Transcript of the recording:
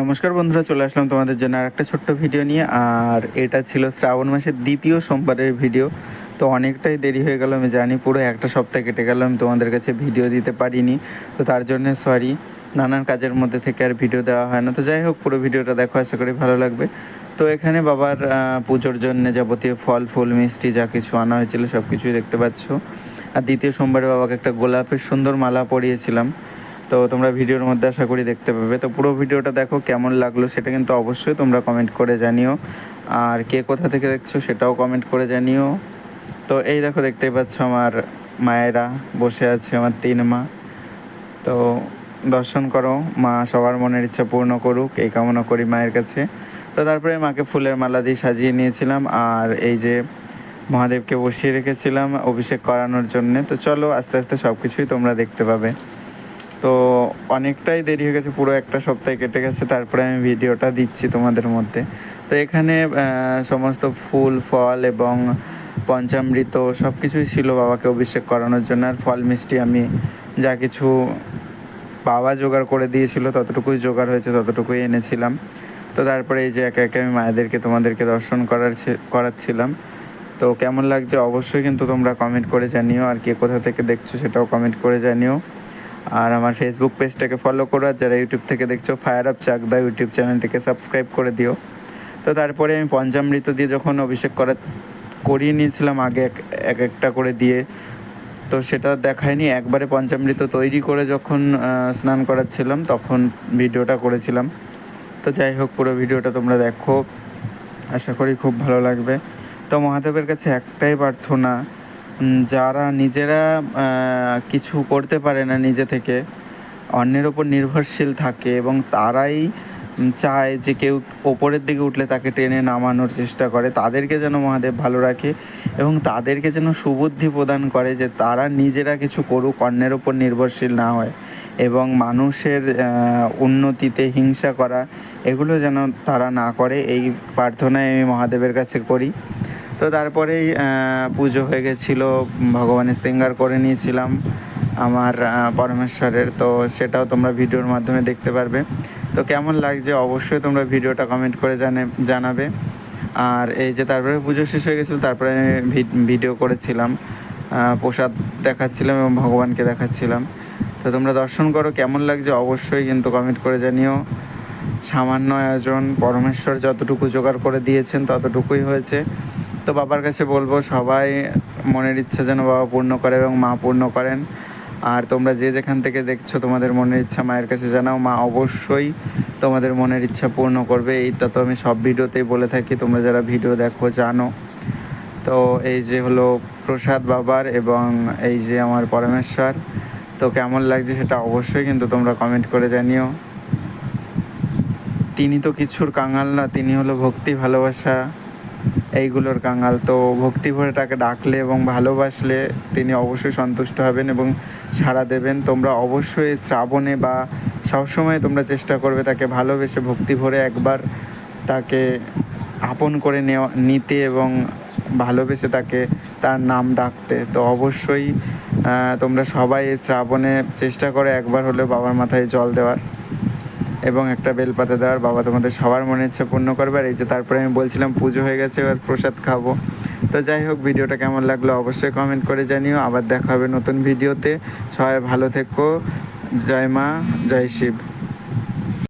নমস্কার বন্ধুরা, চলে আসলাম তোমাদের জন্য আর একটা ছোট্ট ভিডিও নিয়ে। আর এটা ছিল শ্রাবণ মাসের দ্বিতীয় সোমবারের ভিডিও। তো অনেকটাই দেরি হয়ে গেল, আমি জানি পুরো একটা সপ্তাহ কেটে গেল, আমি তোমাদের কাছে ভিডিও দিতে পারিনি। তো তার জন্য সরি নানান কাজের মধ্যে থেকে আর ভিডিও দেওয়া হয় না। তো যাই হোক, পুরো ভিডিওটা দেখো, আশা করি ভালো লাগবে। তো এখানে বাবার পুজোর জন্য যাবতীয় ফল, ফুল, মিষ্টি, যা কিছু আনা হয়েছিল সব কিছুই দেখতে পাচ্ছ। আর দ্বিতীয় সোমবারে বাবাকে একটা গোলাপের সুন্দর মালা পরিয়েছিলাম। তো তোমরা ভিডিওর মধ্যে আশা করি দেখতে পাবে। তো পুরো ভিডিওটা দেখো, কেমন লাগল সেটা কিন্তু অবশ্যই তোমরা কমেন্ট করে জানিও। আর কে কোথা থেকে দেখছ সেটাও কমেন্ট করে জানিও। তো এই দেখো, দেখতেই পাচ্ছ আমার মায়েরা বসে আছে, আমার তিন মা। তো দর্শন করো, মা সবার মনের ইচ্ছা পূর্ণ করুক, এই কামনা করি মায়ের কাছে। তো তারপরে মাকে ফুলের মালা দিয়ে সাজিয়ে নিয়েছিলাম, আর এই যে মহাদেবকে বসিয়ে রেখেছিলাম অভিষেক করানোর জন্যে। তো চলো, আস্তে আস্তে সব কিছুই তোমরা দেখতে পাবে। তো অনেকটাই দেরি হয়ে গেছে, পুরো একটা সপ্তাহ কেটে গেছে, তারপরে আমি ভিডিওটা দিচ্ছি তোমাদের মধ্যে। তো এখানে সমস্ত ফুল, ফল এবং পঞ্চামৃত সব কিছুই ছিল বাবাকে অভিষেক করানোর জন্য, আর ফল, মিষ্টি আমি যা কিছু বাবা জোগাড় করে দিয়েছিল, ততটুকুই জোগাড় হয়েছে, ততটুকুই এনেছিলাম। তো তারপরে এই যে একে একে আমি মায়েদেরকে, তোমাদেরকে দর্শন করার করাচ্ছিলাম। তো কেমন লাগছে অবশ্যই কিন্তু তোমরা কমেন্ট করে জানিও, আর কে কোথা থেকে দেখছ সেটাও কমেন্ট করে জানিও। আর আমার ফেসবুক পেজটাকে ফলো করো, আর যারা ইউটিউব থেকে দেখছ ফায়ার আপ চাকদা ইউটিউব চ্যানেলটিকে সাবস্ক্রাইব করে দিও। তো তারপরে আমি পঞ্চামৃত দিয়ে যখন অভিষেক করা, করিয়ে নিয়েছিলাম, আগে এক এক একটা করে দিয়ে, তো সেটা দেখায়নি একবারে পঞ্চামৃত তৈরি করে যখন স্নান করাচ্ছিলাম, তখন ভিডিওটা করেছিলাম। তো যাই হোক, পুরো ভিডিওটা তোমরা দেখো। আশা করি খুব ভালো লাগবে। তো মহাদেবের কাছে একটাই প্রার্থনা যারা নিজেরা কিছু করতে পারে না নিজে থেকে, অন্যের ওপর নির্ভরশীল থাকে এবং তারাই চায় যে কেউ ওপরের দিকে উঠলে তাকে টেনে নামানোর চেষ্টা করে, তাদেরকে যেন মহাদেব ভালো রাখে এবং তাদেরকে যেন সুবুদ্ধি প্রদান করে যে তারা নিজেরা কিছু করুক, অন্যের ওপর নির্ভরশীল না হয় এবং মানুষের উন্নতিতে হিংসা করা, এগুলো যেন তারা না করে, এই প্রার্থনাই আমি মহাদেবের কাছে করি। তো তারপরেই পুজো হয়ে গেছিল, ভগবানের সিঙ্গার করে নিয়েছিলাম আমার পরমেশ্বরের। তো সেটাও তোমরা ভিডিওর মাধ্যমে দেখতে পারবে। তো কেমন লাগছে অবশ্যই তোমরা ভিডিওটা কমেন্ট করে জানে, জানাবে। আর এই যে তারপরে পুজো শেষ হয়ে গেছিল, তারপরে ভিডিও করেছিলাম। প্রসাদ দেখাচ্ছিলাম এবং ভগবানকে দেখাচ্ছিলাম। তো তোমরা দর্শন করো, কেমন লাগছে অবশ্যই কিন্তু কমেন্ট করে জানিও। সামান্য আয়োজন, পরমেশ্বর যতটুকু জোগাড় করে দিয়েছেন ততটুকুই হয়েছে। তো বাবার কাছে বলব, সবাই মনের ইচ্ছা যেন বাবা পূর্ণ করে এবং মা পূর্ণ করেন। আর তোমরা যে যেখান থেকে দেখছ তোমাদের মনের ইচ্ছা মায়ের কাছে জানাও, মা অবশ্যই তোমাদের মনের ইচ্ছা পূর্ণ করবে। এইটা তো আমি সব ভিডিওতেই বলে থাকি, তোমরা যারা ভিডিও দেখো, জানো। তো এই যে হলো প্রসাদ বাবার এবং এই যে আমার পরমেশ্বর, তো কেমন লাগছে সেটা অবশ্যই কিন্তু তোমরা কমেন্ট করে জানিও। তিনি তো কিছুর কাঙাল না, তিনি হলো ভক্তি ভালোবাসা। এইগুলোর কাঙাল। তো ভক্তি ভরে তাকে ডাকলে এবং ভালোবাসলে তিনি অবশ্যই সন্তুষ্ট হবেন এবং সাড়া দেবেন। তোমরা অবশ্যই শ্রাবণে বা সবসময় তোমরা চেষ্টা করবে তাকে ভালোবেসে ভক্তি ভরে একবার তাকে আপন করে নেওয়া, নিতে এবং ভালোবেসে তাকে তার নাম ডাকতে। তো অবশ্যই তোমরা সবাই শ্রাবণে চেষ্টা করে একবার হলেও বাবার মাথায় জল দেওয়ার। এবং একটা বেলপাতা দেওয়ার বাবা তোমাদের সবার মনে ইচ্ছা পূর্ণ করবে। আর এই যে তারপরে আমি বলছিলাম পুজো হয়ে গেছে, এবার প্রসাদ খাব। তো যাই হোক, ভিডিওটা কেমন লাগল অবশ্যই কমেন্ট করে জানিও। আবার দেখা হবে নতুন ভিডিওতে। সবাই ভালো থেকো। জয় মা, জয় শিব।